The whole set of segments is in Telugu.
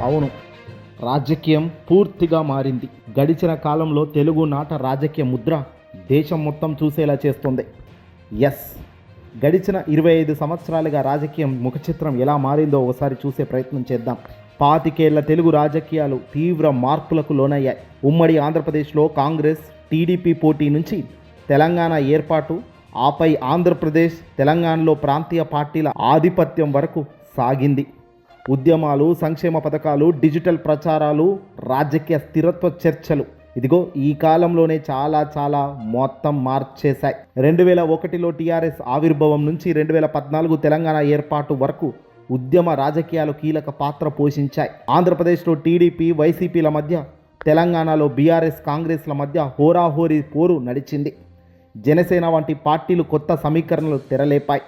అవును. రాజకీయం పూర్తిగా మారింది. గడిచిన కాలంలో తెలుగు నాట రాజకీయ ముద్ర దేశం మొత్తం చూసేలా చేస్తుంది. ఎస్. గడిచిన ఇరవై ఐదు సంవత్సరాలుగా రాజకీయం ముఖచిత్రం ఎలా మారిందో ఒకసారి చూసే ప్రయత్నం చేద్దాం. పాతికేళ్ళ తెలుగు రాజకీయాలు తీవ్ర మార్పులకు లోనయ్యాయి. ఉమ్మడి ఆంధ్రప్రదేశ్లో కాంగ్రెస్ టీడీపీ పోటీ నుంచి తెలంగాణ ఏర్పాటు ఆపై ఆంధ్రప్రదేశ్ తెలంగాణలో ప్రాంతీయ పార్టీల ఆధిపత్యం వరకు సాగింది. ఉద్యమాలు సంక్షేమ పథకాలు డిజిటల్ ప్రచారాలు రాజకీయ స్థిరత్వ చర్చలు. ఇదిగో ఈ కాలంలోనే చాలా చాలా మొత్తం మార్చేశాయి. రెండు వేల ఒకటిలో టీఆర్ఎస్ ఆవిర్భావం నుంచి రెండు వేల పద్నాలుగు తెలంగాణ ఏర్పాటు వరకు ఉద్యమ రాజకీయాలు కీలక పాత్ర పోషించాయి. ఆంధ్రప్రదేశ్లో టీడీపీ వైసీపీల మధ్య తెలంగాణలో బీఆర్ఎస్ కాంగ్రెస్ల మధ్య హోరాహోరీ పోరు నడిచింది. జనసేన వంటి పార్టీలు కొత్త సమీకరణలు తెరలేపాయి.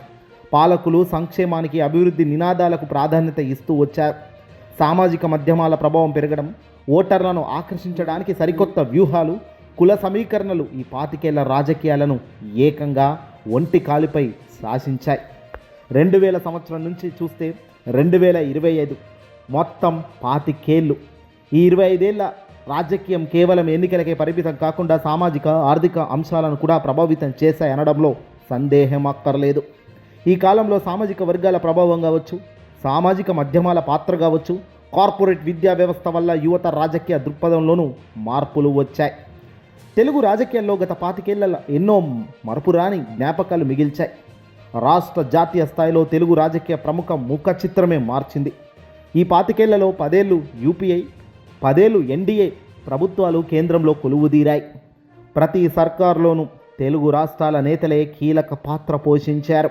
పాలకులు సంక్షేమానికి అభివృద్ధి నినాదాలకు ప్రాధాన్యత ఇస్తూ వచ్చారు. సామాజిక మాధ్యమాల ప్రభావం పెరగడం ఓటర్లను ఆకర్షించడానికి సరికొత్త వ్యూహాలు కుల సమీకరణలు ఈ పాతికేళ్ళ రాజకీయాలను ఏకంగా ఒంటి కాలిపై శాసించాయి. రెండు వేల సంవత్సరం నుంచి చూస్తే రెండు వేల ఇరవై ఐదు మొత్తం పాతికేళ్ళు ఈ ఇరవై ఐదేళ్ళ రాజకీయం కేవలం ఎన్నికలకే పరిమితం కాకుండా సామాజిక ఆర్థిక అంశాలను కూడా ప్రభావితం చేశాయి అనడంలో సందేహం అక్కర్లేదు. ఈ కాలంలో సామాజిక వర్గాల ప్రభావం కావచ్చు సామాజిక మాధ్యమాల పాత్ర కావచ్చు కార్పొరేట్ విద్యా వ్యవస్థ వల్ల యువత రాజకీయ దృక్పథంలోనూ మార్పులు వచ్చాయి. తెలుగు రాజకీయాల్లో గత పాతికేళ్ళ ఎన్నో మరపురాని జ్ఞాపకాలు మిగిల్చాయి. రాష్ట్ర జాతీయ స్థాయిలో తెలుగు రాజకీయ ప్రముఖ ముఖ చిత్రమే మార్చింది. ఈ పాతికేళ్ళలో పదేళ్ళు యూపీఐ పదేళ్ళు ఎన్డీఏ ప్రభుత్వాలు కేంద్రంలో కొలువుదీరాయి. ప్రతి సర్కార్లోనూ తెలుగు రాష్ట్రాల నేతలే కీలక పాత్ర పోషించారు.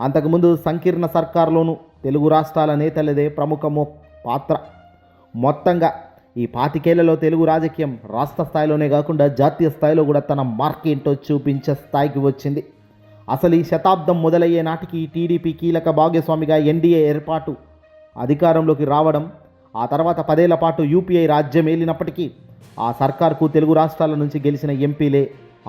అంతకుముందు సంకీర్ణ సర్కార్లోనూ తెలుగు రాష్ట్రాల నేతలదే ప్రముఖ పాత్ర. మొత్తంగా ఈ పాతికేళ్ళలో తెలుగు రాజకీయం రాష్ట్ర స్థాయిలోనే కాకుండా జాతీయ స్థాయిలో కూడా తన మార్క్ ఏంటో చూపించే స్థాయికి వచ్చింది. అసలు ఈ శతాబ్దం మొదలయ్యే నాటికి టీడీపీ కీలక భాగస్వామిగా ఎన్డీఏ ఏర్పాటు అధికారంలోకి రావడం ఆ తర్వాత పదేళ్ళ పాటు యూపీఐ రాజ్యం ఏలినప్పటికీ ఆ సర్కార్కు తెలుగు రాష్ట్రాల నుంచి గెలిచిన ఎంపీలే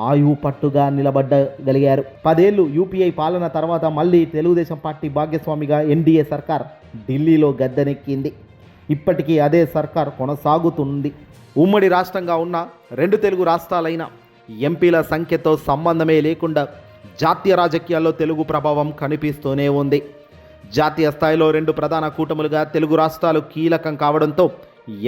ఆయువు పట్టుగా నిలబడ్డగలిగారు. పదేళ్ళు యూపీఐ పాలన తర్వాత మళ్ళీ తెలుగుదేశం పార్టీ భాగస్వామిగా ఎన్డీఏ సర్కార్ ఢిల్లీలో గద్దెనెక్కింది. ఇప్పటికీ అదే సర్కార్ కొనసాగుతుంది. ఉమ్మడి రాష్ట్రంగా ఉన్న రెండు తెలుగు రాష్ట్రాలైన ఎంపీల సంఖ్యతో సంబంధమే లేకుండా జాతీయ రాజకీయాల్లో తెలుగు ప్రభావం కనిపిస్తూనే ఉంది. జాతీయ స్థాయిలో రెండు ప్రధాన కూటములుగా తెలుగు రాష్ట్రాలు కీలకం కావడంతో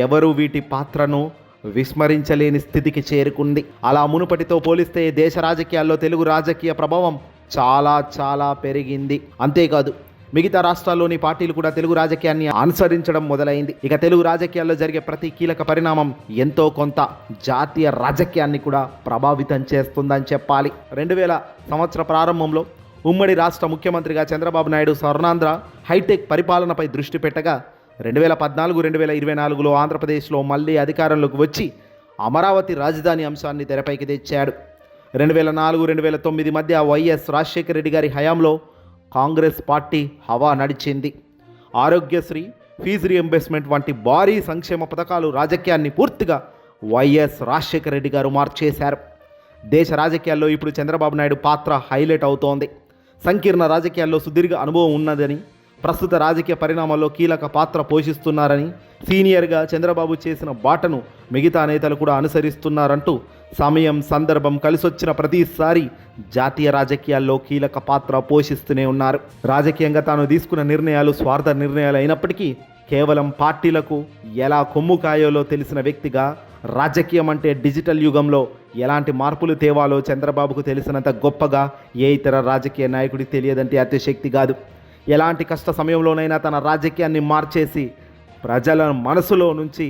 ఎవరు వీటి పాత్రను విస్మరించలేని స్థితికి చేరుకుంది. అలా మునుపటితో పోలిస్తే దేశ రాజకీయాల్లో తెలుగు రాజకీయ ప్రభావం చాలా చాలా పెరిగింది. అంతేకాదు మిగతా రాష్ట్రాల్లోని పార్టీలు కూడా తెలుగు రాజకీయాన్ని అనుసరించడం మొదలైంది. ఇక తెలుగు రాజకీయాల్లో జరిగే ప్రతి కీలక పరిణామం ఎంతో కొంత జాతీయ రాజకీయాన్ని కూడా ప్రభావితం చేస్తుందని చెప్పాలి. రెండు వేల సంవత్సర ప్రారంభంలో ఉమ్మడి రాష్ట్ర ముఖ్యమంత్రిగా చంద్రబాబు నాయుడు స్వర్ణాంధ్ర హైటెక్ పరిపాలనపై దృష్టి పెట్టగా రెండు వేల పద్నాలుగు రెండు వేల ఇరవై నాలుగులో ఆంధ్రప్రదేశ్లో మళ్ళీ అధికారంలోకి వచ్చి అమరావతి రాజధాని అంశాన్ని తెరపైకి తెచ్చాడు. రెండు వేల నాలుగు రెండు వేల తొమ్మిది మధ్య వైఎస్ రాజశేఖర రెడ్డి గారి హయాంలో కాంగ్రెస్ పార్టీ హవా నడిచింది. ఆరోగ్యశ్రీ ఫీజు రియంబర్స్మెంట్ వంటి భారీ సంక్షేమ పథకాలు రాజకీయాన్ని పూర్తిగా వైఎస్ రాజశేఖర రెడ్డి గారు మార్చేశారు. దేశ రాజకీయాల్లో ఇప్పుడు చంద్రబాబు నాయుడు పాత్ర హైలైట్ అవుతోంది. సంకీర్ణ రాజకీయాల్లో సుదీర్ఘ అనుభవం ఉన్నదని ప్రస్తుత రాజకీయ పరిణామాల్లో కీలక పాత్ర పోషిస్తున్నారని సీనియర్గా చంద్రబాబు చేసిన బాటను మిగతా నేతలు కూడా అనుసరిస్తున్నారంటూ సమయం సందర్భం కలిసొచ్చిన ప్రతిసారి జాతీయ రాజకీయాల్లో కీలక పాత్ర పోషిస్తూనే ఉన్నారు. రాజకీయంగా తాను తీసుకున్న నిర్ణయాలు స్వార్థ నిర్ణయాలు అయినప్పటికీ కేవలం పార్టీలకు ఎలా కొమ్ము కాయోలో తెలిసిన వ్యక్తిగా రాజకీయం అంటే డిజిటల్ యుగంలో ఎలాంటి మార్పులు తేవాలో చంద్రబాబుకు తెలిసినంత గొప్పగా ఏ ఇతర రాజకీయ నాయకుడికి తెలియదంటే అతిశక్తి కాదు. ఎలాంటి కష్ట సమయంలోనైనా తన రాజకీయాన్ని మార్చేసి ప్రజల మనసులో నుంచి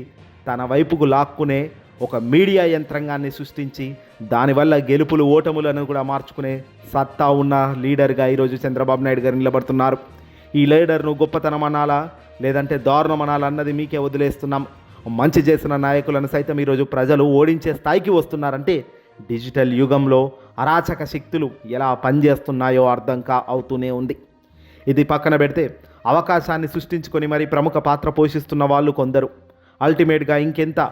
తన వైపుకు లాక్కునే ఒక మీడియా యంత్రాంగాన్ని సృష్టించి దానివల్ల గెలుపులు ఓటములను కూడా మార్చుకునే సత్తా ఉన్న లీడర్గా ఈరోజు చంద్రబాబు నాయుడు గారు నిలబడుతున్నారు. ఈ లీడర్ను గొప్పతనం అనాలా లేదంటే దారుణం అనాలా అన్నది మీకే వదిలేస్తున్నాం. మంచి చేసిన నాయకులను సైతం ఈరోజు ప్రజలు ఓడించే స్థాయికి వస్తున్నారంటే డిజిటల్ యుగంలో అరాచక శక్తులు ఎలా పనిచేస్తున్నాయో అర్థం కా అవుతూనే ఉంది. ఇది పక్కన పెడితే అవకాశాన్ని సృష్టించుకొని మరి ప్రముఖ పాత్ర పోషిస్తున్న వాళ్ళు కొందరు. అల్టిమేట్గా ఇంకెంత?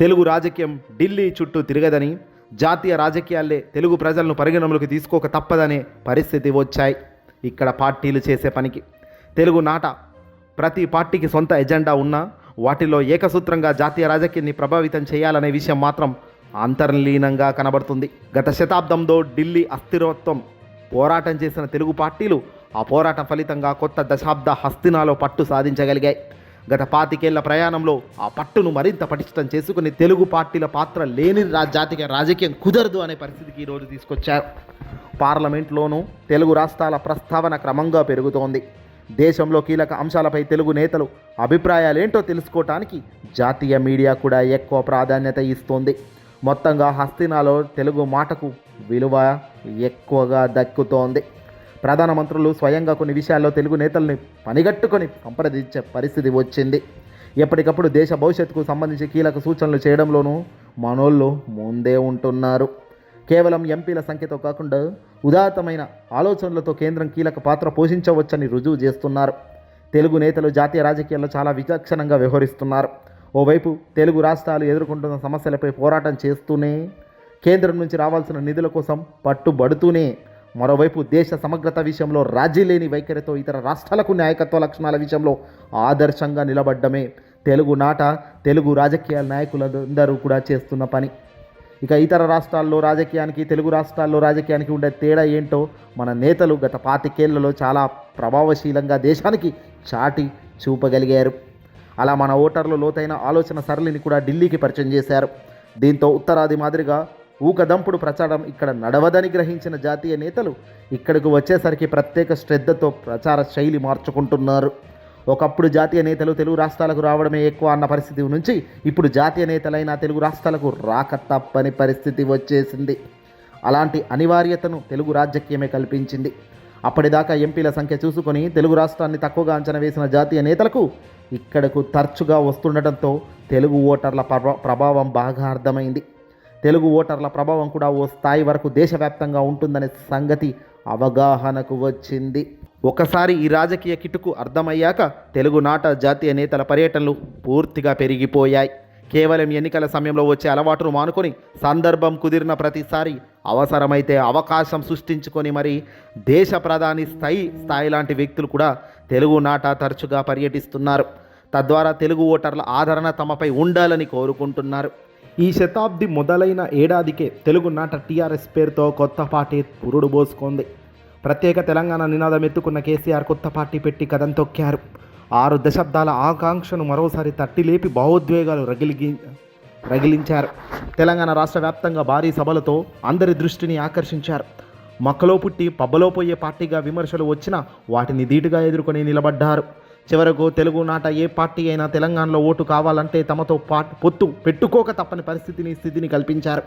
తెలుగు రాజకీయం ఢిల్లీ చుట్టూ తిరగదని జాతీయ రాజకీయాలే తెలుగు ప్రజలను పరిగణనలోకి తీసుకోక తప్పదనే పరిస్థితి వచ్చాయి ఇక్కడ పార్టీలు చేసే పనికి. తెలుగు నాట ప్రతి పార్టీకి సొంత ఎజెండా ఉన్నా వాటిలో ఏకసూత్రంగా జాతీయ రాజకీయాన్ని ప్రభావితం చేయాలనే విషయం మాత్రం అంతర్లీనంగా కనబడుతుంది. గత శతాబ్దంలో ఢిల్లీ అస్థిరత్వం పోరాటం చేసిన తెలుగు పార్టీలు ఆ పోరాటం ఫలితంగా కొత్త దశాబ్ద హస్తినాలో పట్టు సాధించగలిగాయి. గత పాతికేళ్ళ ప్రయాణంలో ఆ పట్టును మరింత పటిష్టం చేసుకుని తెలుగు పార్టీల పాత్ర లేని రా జాతీయ రాజకీయం కుదరదు అనే పరిస్థితికి ఈరోజు తీసుకొచ్చారు. పార్లమెంట్లోనూ తెలుగు రాష్ట్రాల ప్రస్తావన క్రమంగా పెరుగుతోంది. దేశంలో కీలక అంశాలపై తెలుగు నేతలు అభిప్రాయాలేంటో తెలుసుకోవటానికి జాతీయ మీడియా కూడా ఎక్కువ ప్రాధాన్యత ఇస్తోంది. మొత్తంగా హస్తినాలో తెలుగు మాటకు విలువ ఎక్కువగా దక్కుతోంది. ప్రధానమంత్రులు స్వయంగా కొన్ని విషయాల్లో తెలుగు నేతల్ని పనిగట్టుకొని సంప్రదించే పరిస్థితి వచ్చింది. ఎప్పటికప్పుడు దేశ భవిష్యత్తుకు సంబంధించి కీలక సూచనలు చేయడంలోనూ మనోళ్ళు ముందే ఉంటున్నారు. కేవలం ఎంపీల సంఖ్యతో కాకుండా ఉదాత్తమైన ఆలోచనలతో కేంద్రం కీలక పాత్ర పోషించవచ్చని రుజువు చేస్తున్నారు. తెలుగు నేతలు జాతీయ రాజకీయాల్లో చాలా విచక్షణంగా వ్యవహరిస్తున్నారు. ఓవైపు తెలుగు రాష్ట్రాలు ఎదుర్కొంటున్న సమస్యలపై పోరాటం చేస్తూనే కేంద్రం నుంచి రావాల్సిన నిధుల కోసం పట్టుబడుతూనే మరోవైపు దేశ సమగ్రత విషయంలో రాజీ లేని వైఖరితో ఇతర రాష్ట్రాలకు నాయకత్వ లక్షణాల విషయంలో ఆదర్శంగా నిలబడ్డమే. తెలుగు నాట తెలుగు రాజకీయ నాయకులందరూ కూడా చేస్తున్న పని. ఇక ఇతర రాష్ట్రాల్లో రాజకీయానికి తెలుగు రాష్ట్రాల్లో రాజకీయానికి ఉండే తేడా ఏంటో మన నేతలు గత పాతికేళ్ళలో చాలా ప్రభావశీలంగా దేశానికి చాటి చూపగలిగారు. అలా మన ఓటర్లు లోతైన ఆలోచన సరళిని కూడా ఢిల్లీకి పరిచయం చేశారు. దీంతో ఉత్తరాది మాదిరిగా ఊకదంపుడు ప్రచారం ఇక్కడ నడవదని గ్రహించిన జాతీయ నేతలు ఇక్కడికి వచ్చేసరికి ప్రత్యేక శ్రద్ధతో ప్రచార శైలి మార్చుకుంటున్నారు. ఒకప్పుడు జాతీయ నేతలు తెలుగు రాష్ట్రాలకు రావడమే ఎక్కువ అన్న పరిస్థితి నుంచి ఇప్పుడు జాతీయ నేతలైన తెలుగు రాష్ట్రాలకు రాక తప్పని పరిస్థితి వచ్చేసింది. అలాంటి అనివార్యతను తెలుగు రాజకీయమే కల్పించింది. అప్పటిదాకా ఎంపీల సంఖ్య చూసుకొని తెలుగు రాష్ట్రాన్ని తక్కువగా అంచనా వేసిన జాతీయ నేతలకు ఇక్కడకు తరచుగా వస్తుండటంతో తెలుగు ఓటర్ల ప్రభావం బాగా అర్థమైంది. తెలుగు ఓటర్ల ప్రభావం కూడా ఓ స్థాయి వరకు దేశవ్యాప్తంగా ఉంటుందనే సంగతి అవగాహనకు వచ్చింది. ఒకసారి ఈ రాజకీయ కిటుకు అర్థమయ్యాక తెలుగు నాట జాతీయ నేతల పర్యటనలు పూర్తిగా పెరిగిపోయాయి. కేవలం ఎన్నికల సమయంలో వచ్చే అలవాటును మానుకొని సందర్భం కుదిరిన ప్రతిసారి అవసరమైతే అవకాశం సృష్టించుకొని మరి దేశ ప్రధాని స్థాయి స్థాయి లాంటి వ్యక్తులు కూడా తెలుగు నాట తరచుగా పర్యటిస్తున్నారు. తద్వారా తెలుగు ఓటర్ల ఆదరణ తమపై ఉండాలని కోరుకుంటున్నారు. ఈ శతాబ్ది మొదలైన ఏడాదికే తెలుగు నాట టీఆర్ఎస్ పేరుతో కొత్త పార్టీ పురుడు పోసుకుంది. ప్రత్యేక తెలంగాణ నినాదం ఎత్తుకున్న కేసీఆర్ కొత్త పార్టీ పెట్టి కథం తొక్కారు. ఆరు దశాబ్దాల ఆకాంక్షను మరోసారి తట్టిలేపి భావోద్వేగాలు రగిలిగి రగిలించారు. తెలంగాణ రాష్ట్ర వ్యాప్తంగా భారీ సభలతో అందరి దృష్టిని ఆకర్షించారు. మక్కలో పుట్టి పబ్బలో పోయే పార్టీగా విమర్శలు వచ్చినా వాటిని ధీటుగా ఎదుర్కొని నిలబడ్డారు. చివరకు తెలుగు నాట ఏ పార్టీ అయినా తెలంగాణలో ఓటు కావాలంటే తమతో పాటు పొత్తు పెట్టుకోక తప్పని పరిస్థితిని స్థితిని కల్పించారు.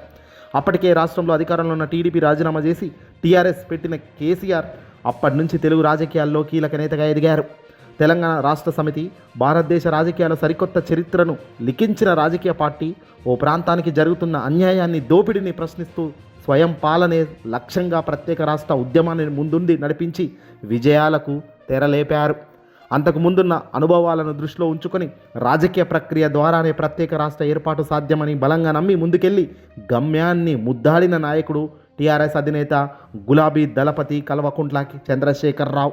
అప్పటికే రాష్ట్రంలో అధికారంలో ఉన్న టీడీపీ రాజీనామా చేసి టీఆర్ఎస్ పెట్టిన కేసీఆర్ అప్పటి నుంచి తెలుగు రాజకీయాల్లో కీలక నేతగా ఎదిగారు. తెలంగాణ రాష్ట్ర సమితి భారతదేశ రాజకీయాల సరికొత్త చరిత్రను లిఖించిన రాజకీయ పార్టీ ఓ ప్రాంతానికి జరుగుతున్న అన్యాయాన్ని దోపిడిని ప్రశ్నిస్తూ స్వయం పాలనే లక్ష్యంగా ప్రత్యేక రాష్ట్ర ఉద్యమాన్ని ముందుండి నడిపించి విజయాలకు తెరలేపారు. అంతకు ముందున్న అనుభవాలను దృష్టిలో ఉంచుకొని రాజకీయ ప్రక్రియ ద్వారానే ప్రత్యేక రాష్ట్ర ఏర్పాటు సాధ్యమని బలంగా నమ్మి ముందుకెళ్ళి గమ్యాన్ని ముద్దాడిన నాయకుడు టీఆర్ఎస్ అధినేత గులాబీ దళపతి కల్వకుంట్లకి చంద్రశేఖరరావు.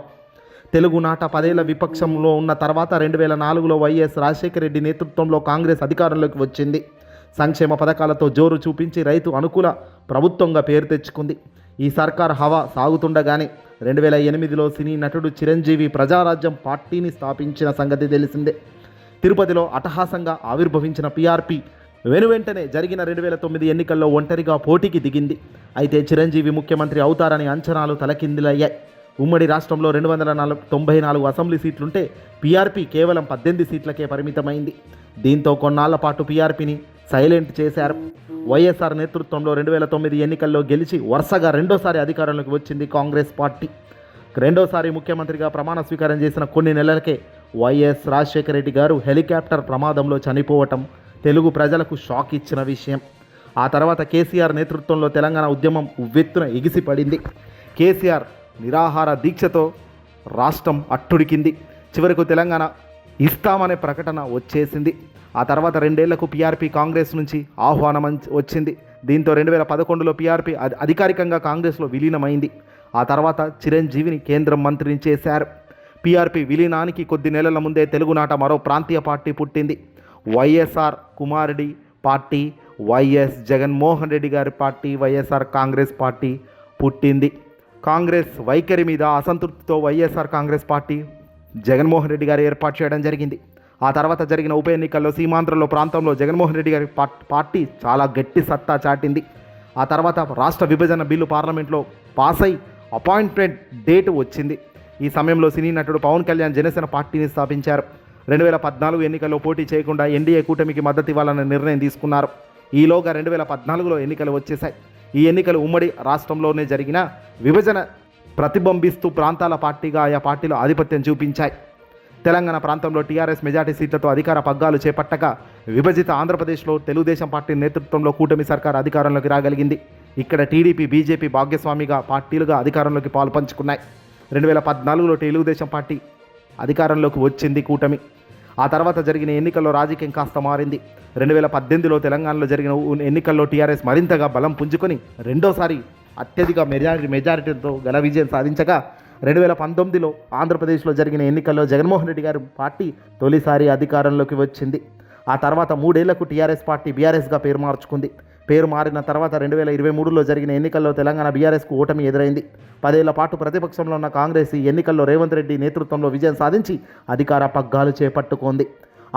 తెలుగు నాట పదేళ్ళ విపక్షంలో ఉన్న తర్వాత రెండు వేల నాలుగులో వైఎస్ రాజశేఖర రెడ్డి నేతృత్వంలో కాంగ్రెస్ అధికారంలోకి వచ్చింది. సంక్షేమ పథకాలతో జోరు చూపించి రైతు అనుకూల ప్రభుత్వంగా పేరు తెచ్చుకుంది. ఈ సర్కార్ హవా సాగుతుండగానే రెండు వేల ఎనిమిదిలో సినీ నటుడు చిరంజీవి ప్రజారాజ్యం పార్టీని స్థాపించిన సంగతి తెలిసిందే. తిరుపతిలో అటహాసంగా ఆవిర్భవించిన పీఆర్పీ వెనువెంటనే జరిగిన రెండు వేల తొమ్మిది ఎన్నికల్లో ఒంటరిగా పోటీకి దిగింది. అయితే చిరంజీవి ముఖ్యమంత్రి అవుతారని అంచనాలు తలకిందులయ్యాయి. ఉమ్మడి రాష్ట్రంలో రెండు వందల నాలుగు తొంభై నాలుగు అసెంబ్లీ సీట్లుంటే పీఆర్పీ కేవలం పద్దెనిమిది సీట్లకే పరిమితమైంది. దీంతో కొన్నాళ్ళ పాటు పీఆర్పీని సైలెంట్ చేశారు. వైఎస్ఆర్ నేతృత్వంలో రెండు వేల తొమ్మిది ఎన్నికల్లో గెలిచి వరుసగా రెండోసారి అధికారంలోకి వచ్చింది కాంగ్రెస్ పార్టీ. రెండోసారి ముఖ్యమంత్రిగా ప్రమాణ స్వీకారం చేసిన కొన్ని నెలలకే వైఎస్ రాజశేఖర రెడ్డి గారు హెలికాప్టర్ ప్రమాదంలో చనిపోవటం తెలుగు ప్రజలకు షాక్ ఇచ్చిన విషయం. ఆ తర్వాత కేసీఆర్ నేతృత్వంలో తెలంగాణ ఉద్యమం ఉవ్వెత్తున ఎగిసిపడింది. కేసీఆర్ నిరాహార దీక్షతో రాష్ట్రం అట్టుడికింది. చివరకు తెలంగాణ ఇస్తామనే ప్రకటన వచ్చేసింది. ఆ తర్వాత రెండేళ్ళకు పీఆర్పీ కాంగ్రెస్ నుంచి ఆహ్వానం వచ్చింది. దీంతో రెండు వేల పదకొండులో పీఆర్పీ అధికారికంగా కాంగ్రెస్లో విలీనమైంది. ఆ తర్వాత చిరంజీవిని కేంద్రం మంత్రిని చేశారు. పీఆర్పీ విలీనానికి కొద్ది నెలల ముందే తెలుగునాట మరో ప్రాంతీయ పార్టీ పుట్టింది. వైఎస్ఆర్ కుమారుడి పార్టీ వైఎస్ జగన్మోహన్ రెడ్డి గారి పార్టీ వైఎస్ఆర్ కాంగ్రెస్ పార్టీ పుట్టింది. కాంగ్రెస్ వైఖరి మీద అసంతృప్తితో వైఎస్ఆర్ కాంగ్రెస్ పార్టీ జగన్మోహన్ రెడ్డి గారు ఏర్పాటు చేయడం జరిగింది. ఆ తర్వాత జరిగిన ఉప ఎన్నికల్లో సీమాంధ్రలో ప్రాంతంలో జగన్మోహన్ రెడ్డి గారి పార్టీ చాలా గట్టి సత్తా చాటింది. ఆ తర్వాత రాష్ట్ర విభజన బిల్లు పార్లమెంట్లో పాస్ అయి అపాయింట్మెంట్ డేట్ వచ్చింది. ఈ సమయంలో సినీ నటుడు పవన్ కళ్యాణ్ జనసేన పార్టీని స్థాపించారు. రెండు వేల పద్నాలుగు ఎన్నికల్లో పోటీ చేయకుండా ఎన్డీఏ కూటమికి మద్దతు ఇవ్వాలన్న నిర్ణయం తీసుకున్నారు. ఈలోగా రెండు వేల పద్నాలుగులో ఎన్నికలు వచ్చేశాయి. ఈ ఎన్నికలు ఉమ్మడి రాష్ట్రంలోనే జరిగిన విభజన ప్రతిబింబిస్తూ ప్రాంతాల పార్టీగా ఆయా పార్టీలు ఆధిపత్యం చూపించాయి. తెలంగాణ ప్రాంతంలో టీఆర్ఎస్ మెజార్టీ సీట్లతో అధికార పగ్గాలు చేపట్టగా విభజిత ఆంధ్రప్రదేశ్లో తెలుగుదేశం పార్టీ నేతృత్వంలో కూటమి సర్కార్ అధికారంలోకి రాగలిగింది. ఇక్కడ టీడీపీ బీజేపీ భాగ్యస్వామిగా పార్టీలుగా అధికారంలోకి పాలు పంచుకున్నాయి. రెండు వేల పద్నాలుగులో తెలుగుదేశం పార్టీ అధికారంలోకి వచ్చింది కూటమి. ఆ తర్వాత జరిగిన ఎన్నికల్లో రాజకీయం కాస్త మారింది. రెండు వేల పద్దెనిమిదిలో తెలంగాణలో జరిగిన ఉ- ఎన్నికల్లో టీఆర్ఎస్ మరింతగా బలం పుంజుకొని రెండోసారి అత్యధిక మెజారిటీ మెజారిటీతో ఘన విజయం సాధించగా రెండు వేల పంతొమ్మిదిలో ఆంధ్రప్రదేశ్లో జరిగిన ఎన్నికల్లో జగన్మోహన్ రెడ్డి గారి పార్టీ తొలిసారి అధికారంలోకి వచ్చింది. ఆ తర్వాత మూడేళ్ళకు టీఆర్ఎస్ పార్టీ బీఆర్ఎస్గా పేరు మార్చుకుంది. పేరు మారిన తర్వాత రెండు వేల ఇరవై మూడులో జరిగిన ఎన్నికల్లో తెలంగాణ బీఆర్ఎస్కు ఓటమి ఎదురైంది. పదేళ్ళ పాటు ప్రతిపక్షంలో ఉన్న కాంగ్రెస్ ఈ ఎన్నికల్లో రేవంత్ రెడ్డి నేతృత్వంలో విజయం సాధించి అధికార పగ్గాలు చేపట్టుకుంది.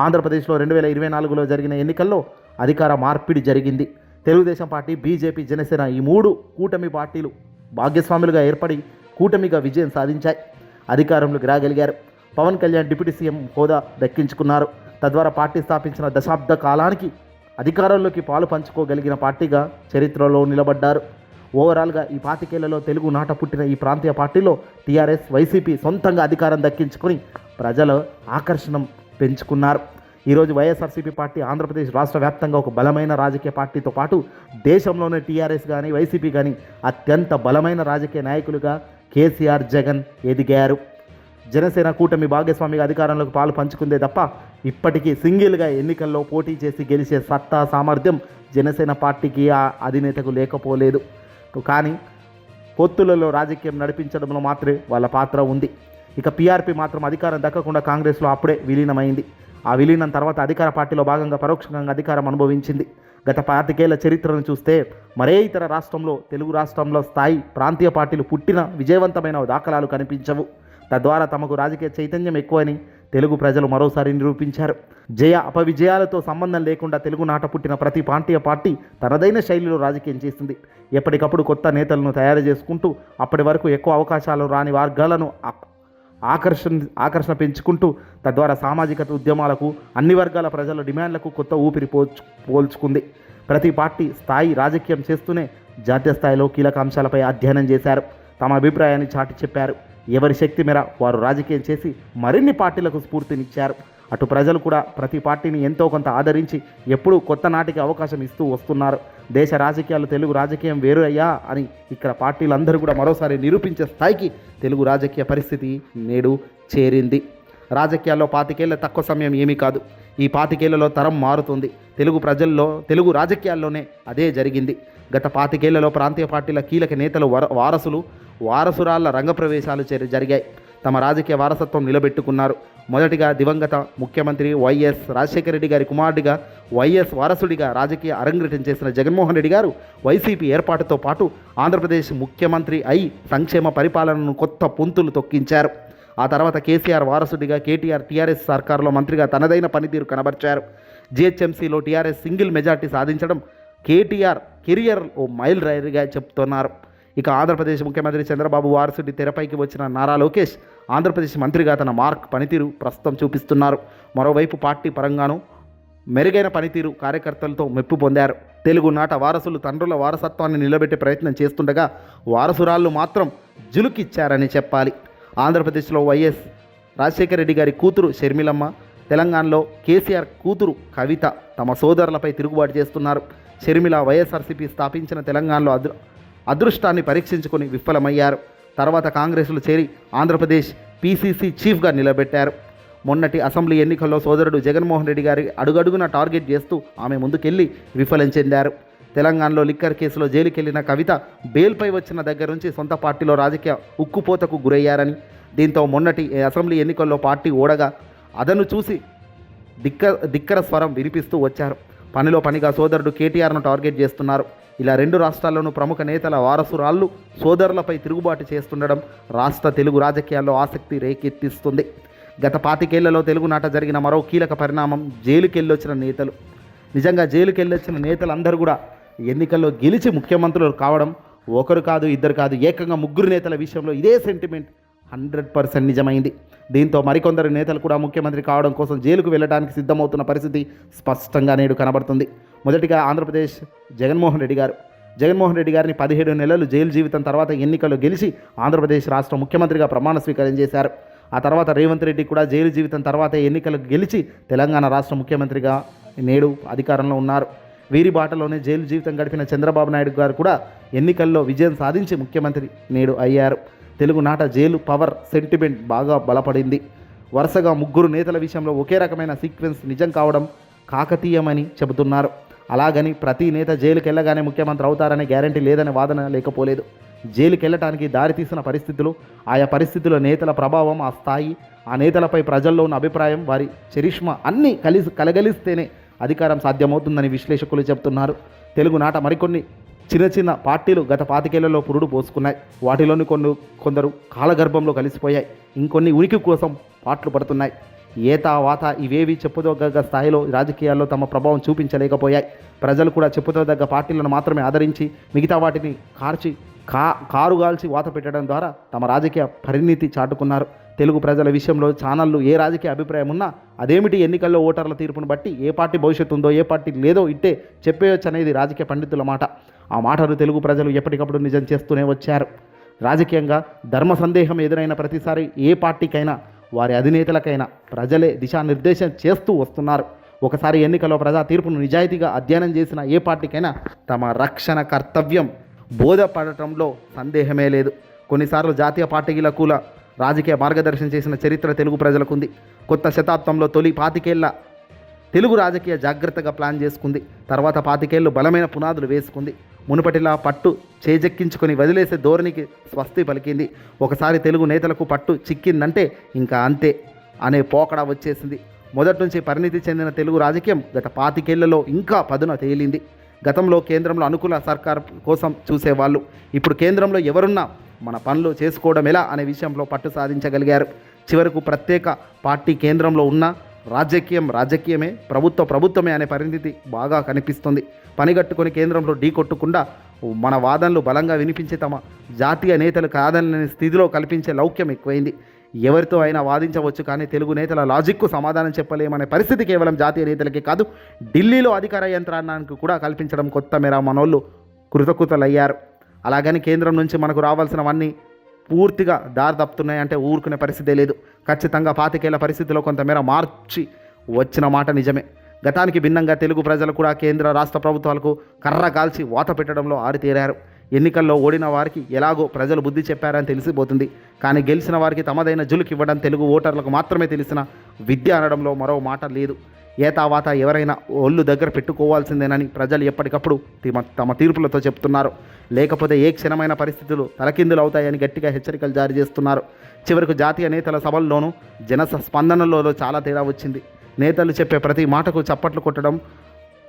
ఆంధ్రప్రదేశ్లో రెండు వేల ఇరవై నాలుగులో జరిగిన ఎన్నికల్లో అధికార మార్పిడి జరిగింది. తెలుగుదేశం పార్టీ బీజేపీ జనసేన ఈ మూడు కూటమి పార్టీలు భాగ్యస్వాములుగా ఏర్పడి కూటమిగా విజయం సాధించాయి. అధికారంలోకి రాగలిగారు. పవన్ కళ్యాణ్ డిప్యూటీ సీఎం హోదా దక్కించుకున్నారు. తద్వారా పార్టీ స్థాపించిన దశాబ్ద కాలానికి అధికారంలోకి పాలు పంచుకోగలిగిన పార్టీగా చరిత్రలో నిలబడ్డారు. ఓవరాల్గా ఈ పాతికేళ్ళలో తెలుగు నాట పుట్టిన ఈ ప్రాంతీయ పార్టీలో టీఆర్ఎస్ వైసీపీ సొంతంగా అధికారం దక్కించుకొని ప్రజల ఆకర్షణ పెంచుకున్నారు. ఈరోజు వైఎస్ఆర్సీపీ పార్టీ ఆంధ్రప్రదేశ్ రాష్ట్ర వ్యాప్తంగా ఒక బలమైన రాజకీయ పార్టీతో పాటు దేశంలోనే టీఆర్ఎస్ కానీ వైసీపీ కానీ అత్యంత బలమైన రాజకీయ నాయకులుగా కేసీఆర్ జగన్ ఎదిగారు. జనసేన కూటమి భాగస్వామిగా అధికారంలోకి పాలు పంచుకుందే తప్ప ఇప్పటికీ సింగిల్గా ఎన్నికల్లో పోటీ చేసి గెలిచే సత్తా సామర్థ్యం జనసేన పార్టీకి ఆ అధినేతకు లేకపోలేదు. కానీ పొత్తులలో రాజకీయం నడిపించడంలో మాత్రమే వాళ్ళ పాత్ర ఉంది. ఇక పీఆర్పీ మాత్రం అధికారం దక్కకుండా కాంగ్రెస్లో అప్పుడే విలీనమైంది. ఆ విలీనం తర్వాత అధికార పార్టీలో భాగంగా పరోక్షంగా అధికారం అనుభవించింది. గత పాతికేళ్ళ చరిత్రను చూస్తే మరే ఇతర రాష్ట్రంలో తెలుగు రాష్ట్రంలో స్థాయి ప్రాంతీయ పార్టీలు పుట్టిన విజయవంతమైన దాఖలాలు కనిపించవు. తద్వారా తమకు రాజకీయ చైతన్యం ఎక్కువని తెలుగు ప్రజలు మరోసారి నిరూపించారు. జయ అపవిజయాలతో సంబంధం లేకుండా తెలుగు నాట పుట్టిన ప్రతి ప్రాంతీయ పార్టీ తనదైన శైలిలో రాజకీయం చేసింది ఎప్పటికప్పుడు కొత్త నేతలను తయారు చేసుకుంటూ అప్పటి వరకు ఎక్కువ అవకాశాలు రాని వర్గాలను ఆకర్షణ ఆకర్షణ పెంచుకుంటూ తద్వారా సామాజిక ఉద్యమాలకు అన్ని వర్గాల ప్రజల డిమాండ్లకు కొత్త ఊపిరి పోల్చు పోల్చుకుంది. ప్రతి పార్టీ స్థాయి రాజకీయం చేస్తూనే జాతీయ స్థాయిలో కీలక అంశాలపై అధ్యయనం చేశారు. తమ అభిప్రాయాన్ని చాటి చెప్పారు. ఎవరి శక్తి మేర వారు రాజకీయం చేసి మరిన్ని పార్టీలకు స్ఫూర్తినిచ్చారు. అటు ప్రజలు కూడా ప్రతి పార్టీని ఎంతో కొంత ఆదరించి ఎప్పుడూ కొత్త నాటికి అవకాశం ఇస్తూ వస్తున్నారు. దేశ రాజకీయాలు తెలుగు రాజకీయం వేరు అయ్యా అని ఇక్కడ పార్టీలందరూ కూడా మరోసారి నిరూపించే స్థాయికి తెలుగు రాజకీయ పరిస్థితి నేడు చేరింది. రాజకీయాల్లో పాతికేళ్ళ తక్కువ సమయం ఏమీ కాదు. ఈ పాతికేళ్ళలో తరం మారుతుంది. తెలుగు ప్రజల్లో తెలుగు రాజకీయాల్లోనే అదే జరిగింది. గత పాతికేళ్ళలో ప్రాంతీయ పార్టీల కీలక నేతలు వర వారసులు వారసురాళ్ళ రంగప్రవేశాలు జరిగాయి. తమ రాజకీయ వారసత్వం నిలబెట్టుకున్నారు. మొదటిగా దివంగత ముఖ్యమంత్రి వైఎస్ రాజశేఖర రెడ్డి గారి కుమారుడిగా వైఎస్ వారసుడిగా రాజకీయ అరంగేటం చేసిన జగన్మోహన్ రెడ్డి గారు వైసీపీ ఏర్పాటుతో పాటు ఆంధ్రప్రదేశ్ ముఖ్యమంత్రి అయి సంక్షేమ పరిపాలనను కొత్త పుంతులు తొక్కించారు. ఆ తర్వాత కేసీఆర్ వారసుడిగా కేటీఆర్ టీఆర్ఎస్ సర్కారులో మంత్రిగా తనదైన పనితీరు కనబర్చారు. జిహెచ్ఎంసీలో టీఆర్ఎస్ సింగిల్ మెజార్టీ సాధించడం కేటీఆర్ కెరియర్ ఓ మైల్ రైలుగా చెప్తున్నారు. ఇక ఆంధ్రప్రదేశ్ ముఖ్యమంత్రి చంద్రబాబు వారసుడి తెరపైకి వచ్చిన నారా లోకేష్ ఆంధ్రప్రదేశ్ మంత్రిగా తన మార్క్ పనితీరు ప్రస్తుతం చూపిస్తున్నారు. మరోవైపు పార్టీ పరంగాను మెరుగైన పనితీరు కార్యకర్తలతో మెప్పు పొందారు. తెలుగు నాట వారసులు తండ్రుల వారసత్వాన్ని నిలబెట్టే ప్రయత్నం చేస్తుండగా వారసురాళ్ళు మాత్రం జులుకిచ్చారని చెప్పాలి. ఆంధ్రప్రదేశ్లో వైఎస్ రాజశేఖర రెడ్డి గారి కూతురు షర్మిలమ్మ తెలంగాణలో కేసీఆర్ కూతురు కవిత తమ సోదరులపై తిరుగుబాటు చేస్తున్నారు. షర్మిల వైఎస్ఆర్సీపీ స్థాపించిన తెలంగాణలో అదృ అదృష్టాన్ని పరీక్షించుకొని విఫలమయ్యారు. తర్వాత కాంగ్రెస్లో చేరి ఆంధ్రప్రదేశ్ పీసీసీ చీఫ్గా నిలబెట్టారు. మొన్నటి అసెంబ్లీ ఎన్నికల్లో సోదరుడు జగన్మోహన్ రెడ్డి గారి అడుగడుగున టార్గెట్ చేస్తూ ఆమె ముందుకెళ్ళి విఫలం చెందారు. తెలంగాణలో లిక్కర్ కేసులో జైలుకెళ్ళిన కవిత బెయిల్పై వచ్చిన దగ్గర నుంచి సొంత పార్టీలో రాజకీయ ఉక్కుపోతకు గురయ్యారని. దీంతో మొన్నటి అసెంబ్లీ ఎన్నికల్లో పార్టీ ఓడగా అదను చూసి దిక్క దిక్కర స్వరం వినిపిస్తూ వచ్చారు. పనిలో పనిగా సోదరుడు కేటీఆర్ను టార్గెట్ చేస్తున్నారు. ఇలా రెండు రాష్ట్రాల్లోనూ ప్రముఖ నేతల వారసురాళ్ళు సోదరులపై తిరుగుబాటు చేస్తుండడం రాష్ట్ర తెలుగు రాజకీయాల్లో ఆసక్తి రేకెత్తిస్తుంది. గత పాతికేళ్ళలో తెలుగు నాట జరిగిన మరో కీలక పరిణామం జైలుకెళ్ళొచ్చిన నేతలు. నిజంగా జైలుకెళ్ళొచ్చిన నేతలందరూ కూడా ఎన్నికల్లో గెలిచి ముఖ్యమంత్రులు కావడం ఒకరు కాదు ఇద్దరు కాదు ఏకంగా ముగ్గురు నేతల విషయంలో ఇదే సెంటిమెంట్ హండ్రెడ్ పర్సెంట్ నిజమైంది. దీంతో మరికొందరు నేతలు కూడా ముఖ్యమంత్రి కావడం కోసం జైలుకు వెళ్ళడానికి సిద్ధమవుతున్న పరిస్థితి స్పష్టంగా నేడు కనబడుతుంది. మొదటిగా ఆంధ్రప్రదేశ్ జగన్మోహన్ రెడ్డి గారు. జగన్మోహన్ రెడ్డి గారిని పదిహేడు నెలలు జైలు జీవితం తర్వాత ఎన్నికల్లో గెలిచి ఆంధ్రప్రదేశ్ రాష్ట్ర ముఖ్యమంత్రిగా ప్రమాణ స్వీకారం చేశారు. ఆ తర్వాత రేవంత్ రెడ్డి కూడా జైలు జీవితం తర్వాత ఎన్నికలు గెలిచి తెలంగాణ రాష్ట్ర ముఖ్యమంత్రిగా నేడు అధికారంలో ఉన్నారు. వీరి బాటలోనే జైలు జీవితం గడిపిన చంద్రబాబు నాయుడు గారు కూడా ఎన్నికల్లో విజయం సాధించి ముఖ్యమంత్రి నేడు అయ్యారు. తెలుగు నాట జైలు పవర్ సెంటిమెంట్ బాగా బలపడింది. వరుసగా ముగ్గురు నేతల విషయంలో ఒకే రకమైన సీక్వెన్స్ నిజం కావడం కాకతీయమని చెబుతున్నారు. అలాగని ప్రతి నేత జైలుకి వెళ్ళగానే ముఖ్యమంత్రి అవుతారనే గ్యారంటీ లేదనే వాదన లేకపోలేదు. జైలుకి వెళ్ళటానికి దారితీసిన పరిస్థితులు ఆయా పరిస్థితుల నేతల ప్రభావం ఆ స్థాయి ఆ నేతలపై ప్రజల్లో ఉన్న అభిప్రాయం వారి చరిష్మా అన్నీ కలిసి కలగలిస్తేనే అధికారం సాధ్యమవుతుందని విశ్లేషకులు చెబుతున్నారు. తెలుగు నాట మరికొన్ని చిన్న చిన్న పార్టీలు గత పాతికేళ్ళలో పురుడు పోసుకున్నాయి. వాటిలోని కొన్ని కొందరు కాలగర్భంలో కలిసిపోయాయి. ఇంకొన్ని ఉనికి కోసం పాటలు పడుతున్నాయి. ఏతా వాత ఇవేవి చెప్పుదగ్గ స్థాయిలో రాజకీయాల్లో తమ ప్రభావం చూపించలేకపోయాయి. ప్రజలు కూడా చెప్పుదగ్గ పార్టీలను మాత్రమే ఆదరించి మిగతా వాటిని కార్చి కా కారుగాల్చి వాత పెట్టడం ద్వారా తమ రాజకీయ పరిణితి చాటుకున్నారు. తెలుగు ప్రజల విషయంలో ఛానళ్ళు ఏ రాజకీయ అభిప్రాయం ఉన్నా అదేమిటి ఎన్నికల్లో ఓటర్ల తీర్పును బట్టి ఏ పార్టీ భవిష్యత్తు ఉందో ఏ పార్టీ లేదో ఇట్టే చెప్పేయొచ్చు అనేది రాజకీయ పండితుల మాట. ఆ మాటలు తెలుగు ప్రజలు ఎప్పటికప్పుడు నిజం చేస్తూనే వచ్చారు. రాజకీయంగా ధర్మ సందేహం ఎదురైన ప్రతిసారి ఏ పార్టీకైనా వారి అధినేతలకైనా ప్రజలే దిశానిర్దేశం చేస్తూ వస్తున్నారు. ఒకసారి ఎన్నికల్లో ప్రజా తీర్పును నిజాయితీగా అధ్యయనం చేసిన ఏ పార్టీకైనా తమ రక్షణ కర్తవ్యం బోధపడటంలో సందేహమే లేదు. కొన్నిసార్లు జాతీయ పార్టీల కూల రాజకీయ మార్గదర్శనం చేసిన చరిత్ర తెలుగు ప్రజలకుంది. కొత్త శతాబ్దంలో తొలి పాతికేళ్ళ తెలుగు రాజకీయ జాగ్రత్తగా ప్లాన్ చేసుకుంది. తర్వాత పాతికేళ్ళు బలమైన పునాదులు వేసుకుంది. మునుపటిలా పట్టు చేజెక్కించుకొని వదిలేసే ధోరణికి స్వస్తి పలికింది. ఒకసారి తెలుగు నేతలకు పట్టు చిక్కిందంటే ఇంకా అంతే అనే పోకడ వచ్చేసింది. మొదటి నుంచి పరిణితి చెందిన తెలుగు రాజకీయం గత పాతికేళ్ళలో ఇంకా పదున తేలింది. గతంలో కేంద్రంలో అనుకూల సర్కార్ కోసం చూసేవాళ్ళు. ఇప్పుడు కేంద్రంలో ఎవరున్నా మన పనులు చేసుకోవడం ఎలా అనే విషయంలో పట్టు సాధించగలిగారు. చివరకు ప్రత్యేక పార్టీ కేంద్రంలో ఉన్న రాజకీయం రాజకీయమే ప్రభుత్వ ప్రభుత్వమే అనే పరిణితి బాగా కనిపిస్తుంది. పనిగట్టుకొని కేంద్రంలో ఢీ కొట్టకుండా మన వాదనలు బలంగా వినిపించే తమ జాతీయ నేతలు కాదనని స్థితిలో కల్పించే లౌక్యం ఎక్కువైంది. ఎవరితో అయినా వాదించవచ్చు కానీ తెలుగు నేతల లాజిక్కు సమాధానం చెప్పలేమనే పరిస్థితి కేవలం జాతీయ నేతలకే కాదు ఢిల్లీలో అధికార యంత్రాంగానికి కూడా కల్పించడం కొత్త మేర మనోళ్ళు కృతకృతలయ్యారు. అలాగని కేంద్రం నుంచి మనకు రావాల్సినవన్నీ పూర్తిగా దారి తప్పుతున్నాయి అంటే ఊరుకునే పరిస్థితే లేదు. ఖచ్చితంగా పాతికేళ్ళ పరిస్థితిలో కొంతమేర మార్చి వచ్చిన మాట నిజమే. గతానికి భిన్నంగా తెలుగు ప్రజలు కూడా కేంద్ర రాష్ట్ర ప్రభుత్వాలకు కర్ర కాల్చి వాత పెట్టడంలో ఆరితేరారు. ఎన్నికల్లో ఓడిన వారికి ఎలాగో ప్రజలు బుద్ధి చెప్పారని తెలిసిపోతుంది. కానీ గెలిచిన వారికి తమదైన జులుకి ఇవ్వడం తెలుగు ఓటర్లకు మాత్రమే తెలిసిన విద్య అనడంలో మరో మాట లేదు. ఏ తావాత ఎవరైనా ఒళ్ళు దగ్గర పెట్టుకోవాల్సిందేనని ప్రజలు ఎప్పటికప్పుడు తమ తీర్పులతో చెప్తున్నారు. లేకపోతే ఏ క్షణమైన పరిస్థితులు తలకిందులు అవుతాయని గట్టిగా హెచ్చరికలు జారీ చేస్తున్నారు. చివరకు జాతీయ నేతల సభల్లోనూ జన స్పందనలలో చాలా తేడా వచ్చింది. నేతలు చెప్పే ప్రతి మాటకు చప్పట్లు కొట్టడం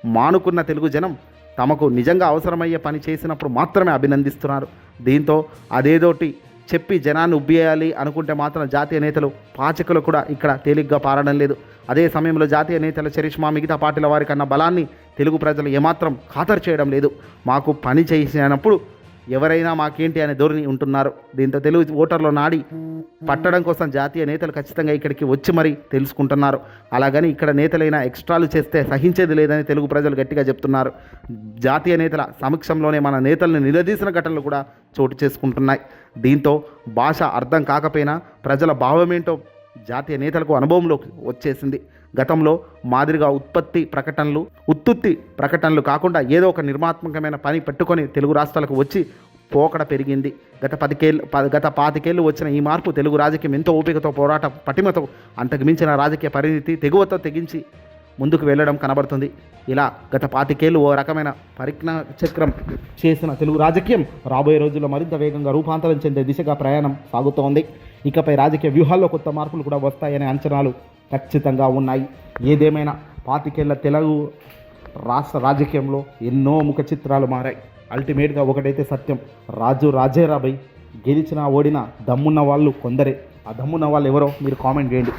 మానుకున్న తెలుగు జనం తమకు నిజంగా అవసరమయ్యే పని చేసినప్పుడు మాత్రమే అభినందిస్తున్నారు. దీంతో అదేదోటి చెప్పి జనాన్ని ఉబ్బేయాలి అనుకుంటే మాత్రం జాతీయ నేతలు పాచకులు కూడా ఇక్కడ తేలిగ్గా పారడం లేదు. అదే సమయంలో జాతీయ నేతల చరిష్మా మిగతా పార్టీల వారికన్నా బలాన్ని తెలుగు ప్రజలు ఏమాత్రం ఖాతరు చేయడం లేదు. మాకు పని చేసినప్పుడు ఎవరైనా మాకేంటి అనే ధోరణి ఉంటున్నారు. దీంతో తెలుగు ఓటర్లో నాడి పట్టడం కోసం జాతీయ నేతలు ఖచ్చితంగా ఇక్కడికి వచ్చి మరీ తెలుసుకుంటున్నారు. అలాగని ఇక్కడ నేతలైనా ఎక్స్ట్రాలు చేస్తే సహించేది లేదని తెలుగు ప్రజలు గట్టిగా చెప్తున్నారు. జాతీయ నేతల సమక్షంలోనే మన నేతలను నిలదీసిన ఘటనలు కూడా చోటు చేసుకుంటున్నాయి. దీంతో భాష అర్థం కాకపోయినా ప్రజల భావమేంటో జాతీయ నేతలకు అనుభవంలోకి వచ్చేసింది. గతంలో మాదిరిగా ఉత్పత్తి ప్రకటనలు ఉత్తుత్తి ప్రకటనలు కాకుండా ఏదో ఒక నిర్మాత్మకమైన పని పెట్టుకొని తెలుగు రాష్ట్రాలకు వచ్చి పోకడ పెరిగింది. గత పదికేళ్ళు ప- గత పాతికేళ్ళు వచ్చిన ఈ మార్పు తెలుగు రాజకీయం ఎంతో ఓపికతో పోరాట పటిమతో అంతకు మించిన రాజకీయ పరిణితి తెగువతో తెగించి ముందుకు వెళ్ళడం కనబడుతుంది. ఇలా గత పాతికేళ్ళు ఓ రకమైన పరిజ్ఞా చక్రం చేసిన తెలుగు రాజకీయం రాబోయే రోజుల్లో మరింత వేగంగా రూపాంతరం చెందే దిశగా ప్రయాణం సాగుతోంది. ఇకపై రాజకీయ వ్యూహాల్లో కొత్త మార్పులు కూడా వస్తాయనే అంచనాలు ఖచ్చితంగా ఉన్నాయి. ఏదేమైనా పాతికేళ్ళ తెలుగు రాష్ట్ర రాజకీయంలో ఎన్నో ముఖ చిత్రాలు మారాయి. అల్టిమేట్గా ఒకటైతే సత్యం. రాజు రాజేరాబై గెలిచినా ఓడినా దమ్మున్న వాళ్ళు కొందరే. ఆ దమ్మున్న వాళ్ళు ఎవరో మీరు కామెంట్ చేయండి.